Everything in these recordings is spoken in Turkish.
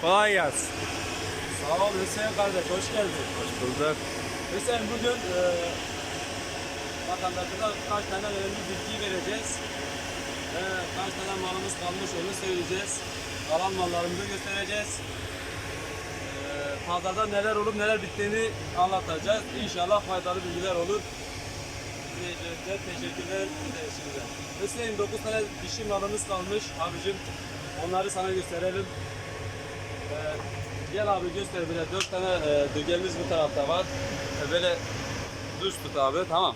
Kolay gelsin. Sağ ol Hüseyin kardeş, hoş geldin. Hoş bulduk. Hüseyin bugün e, vatandaşlara kaç tane önemli bilgi vereceğiz. E, kaç tane malımız kalmış onu söyleyeceğiz. Kalan mallarımızı göstereceğiz. E, pazarda neler olup neler bittiğini anlatacağız. İnşallah faydalı bilgiler olur. Öncelikle teşekkürler şimdi. Hüseyin 9 tane dişi malımız kalmış abicim. Onları sana gösterelim. Ee, gel abi göster bile. Dört tane e, dögemiz bu tarafta var. E, böyle düz tut abi tamam.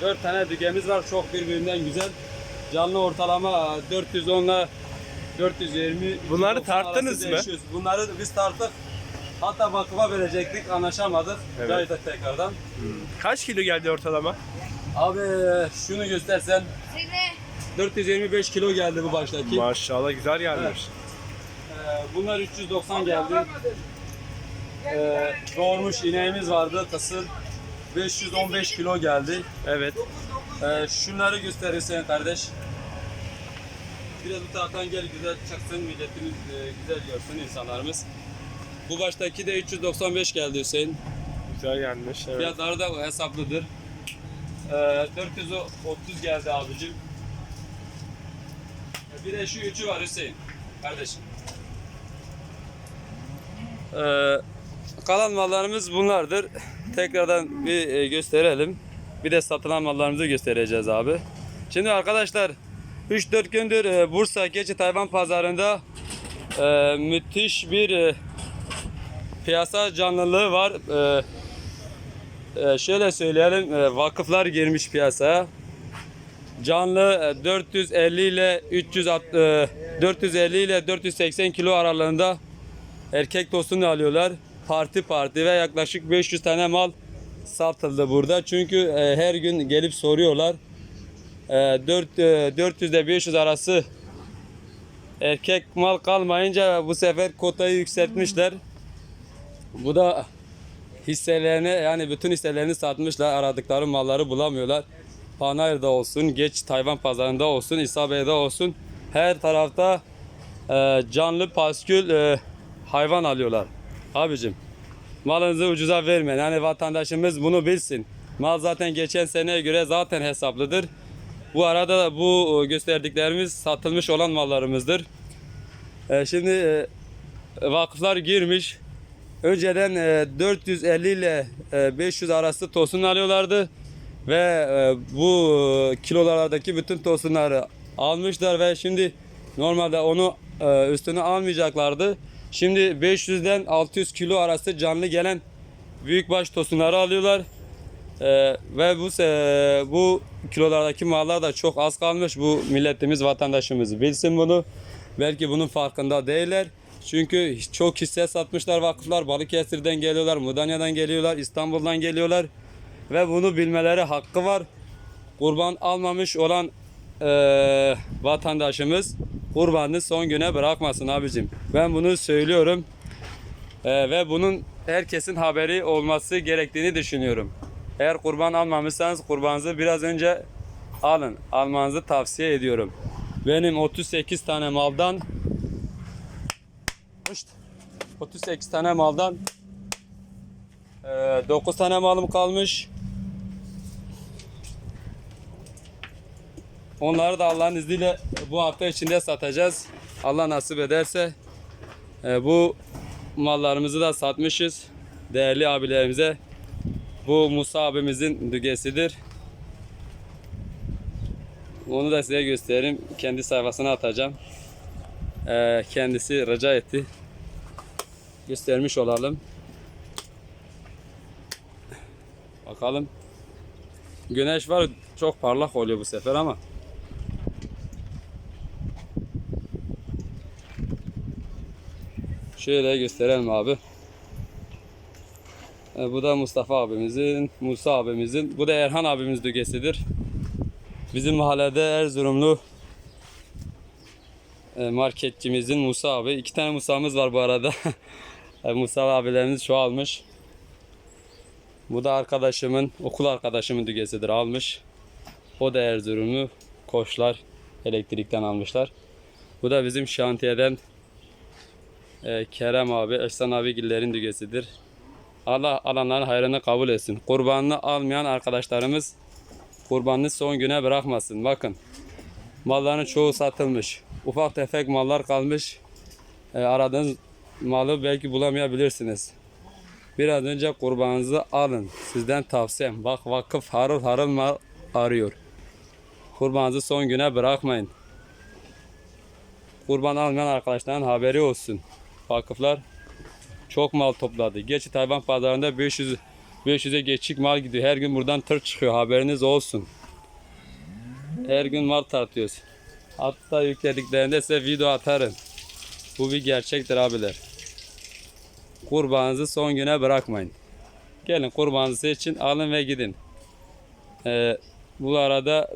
Dört tane dügemiz var. Çok birbirinden güzel. Canlı ortalama e, 410 ile 420. Bunları 290 tarttınız mı? değişiyoruz. Bunları biz tarttık. Hatta vakıfa verecektik. Anlaşamadık. Evet. Tekrardan. Kaç kilo geldi ortalama? Abi şunu göstersen 425 kilo geldi bu baştaki. Maşallah güzel gelmiş. Ee, bunlar 390 geldi. Ee, doğurmuş ineğimiz vardı kısır. 515 kilo geldi. Evet. Ee, şunları göster Hüseyin kardeş. Biraz bu taraftan gel güzel çaksın milletimiz e, güzel görsün insanlarımız. Bu baştaki de 395 geldi Hüseyin. Güzel gelmiş. Evet. Fiyatları da hesaplıdır. Ee, 430 geldi abicim. Ee, Bir de şu üçü var Hüseyin. Kardeşim. Ee, kalan mallarımız bunlardır. Tekrardan bir e, gösterelim. Bir de satılan mallarımızı göstereceğiz abi. Şimdi arkadaşlar 3-4 gündür e, Bursa Keçi Hayvan Pazarı'nda e, müthiş bir e, piyasa canlılığı var. E, ee, şöyle söyleyelim, e, vakıflar girmiş piyasaya. Canlı e, 450 ile 300 at- e, 450 ile 480 kilo aralığında erkek tostunu alıyorlar. Parti parti ve yaklaşık 500 tane mal satıldı burada. Çünkü e, her gün gelip soruyorlar. E, 4 e, 400 ile 500 arası erkek mal kalmayınca bu sefer kotayı yükseltmişler. Bu da hisselerini yani bütün hisselerini satmışlar. Aradıkları malları bulamıyorlar. Panayır'da olsun, geç Tayvan pazarında olsun, İsa Bey'de olsun. Her tarafta e, canlı paskül e, hayvan alıyorlar. Abicim malınızı ucuza vermeyin. Yani vatandaşımız bunu bilsin. Mal zaten geçen seneye göre zaten hesaplıdır. Bu arada da bu e, gösterdiklerimiz satılmış olan mallarımızdır. E, şimdi e, vakıflar girmiş. Önceden e, 450 ile e, 500 arası tosun alıyorlardı ve e, bu e, kilolardaki bütün tosunları almışlar ve şimdi normalde onu e, üstüne almayacaklardı. Şimdi 500'den 600 kilo arası canlı gelen büyükbaş tosunları alıyorlar. E, ve bu se- bu kilolardaki mallar da çok az kalmış. Bu milletimiz vatandaşımız bilsin bunu. Belki bunun farkında değiller. Çünkü çok hisse satmışlar vakıflar. Balıkesir'den geliyorlar, Mudanya'dan geliyorlar, İstanbul'dan geliyorlar. Ve bunu bilmeleri hakkı var. Kurban almamış olan eee, vatandaşımız kurbanını son güne bırakmasın abicim. Ben bunu söylüyorum. Eee, ve bunun herkesin haberi olması gerektiğini düşünüyorum. Eğer kurban almamışsanız kurbanınızı biraz önce alın. Almanızı tavsiye ediyorum. Benim 38 tane maldan Pışt. 38 tane maldan 9 tane malım kalmış. Onları da Allah'ın izniyle bu hafta içinde satacağız. Allah nasip ederse e, bu mallarımızı da satmışız değerli abilerimize. Bu Musa abimizin dügesidir. Onu da size göstereyim. Kendi sayfasına atacağım. E, kendisi rica etti göstermiş olalım. Bakalım. Güneş var çok parlak oluyor bu sefer ama. Şöyle gösterelim abi. E, bu da Mustafa abimizin, Musa abimizin. Bu da Erhan abimiz dügesidir. Bizim mahallede Erzurumlu e, marketçimizin Musa abi. İki tane Musa'mız var bu arada. E, Musa abilerimiz çoğalmış. Bu da arkadaşımın, okul arkadaşımın dügesidir almış. O da Erzurumlu. Koçlar elektrikten almışlar. Bu da bizim şantiyeden e, Kerem abi, Ehsan abi gillerin dügesidir. Allah alanların hayrını kabul etsin. Kurbanını almayan arkadaşlarımız kurbanını son güne bırakmasın. Bakın malların çoğu satılmış. Ufak tefek mallar kalmış. E, aradığınız malı belki bulamayabilirsiniz. Bir an önce kurbanınızı alın. Sizden tavsiyem. Bak vakıf harıl harıl mal arıyor. Kurbanınızı son güne bırakmayın. Kurban almayan arkadaşların haberi olsun. Vakıflar çok mal topladı. Geçit hayvan pazarında 500 500'e geçik mal gidiyor. Her gün buradan tır çıkıyor. Haberiniz olsun. Her gün mal tartıyoruz. Hatta yüklediklerinde size video atarım. Bu bir gerçektir abiler. Kurbanınızı son güne bırakmayın. Gelin kurbanınızı için alın ve gidin. Ee, bu arada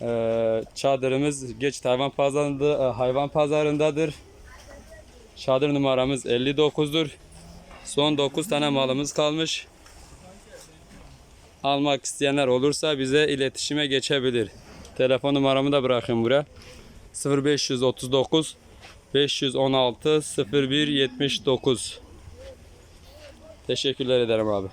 e, çadırımız geç hayvan pazarında e, hayvan pazarındadır. Çadır numaramız 59'dur. Son 9 tane malımız kalmış. Almak isteyenler olursa bize iletişime geçebilir. Telefon numaramı da bırakın buraya. 0539 516 0179 Teşekkürler ederim abi.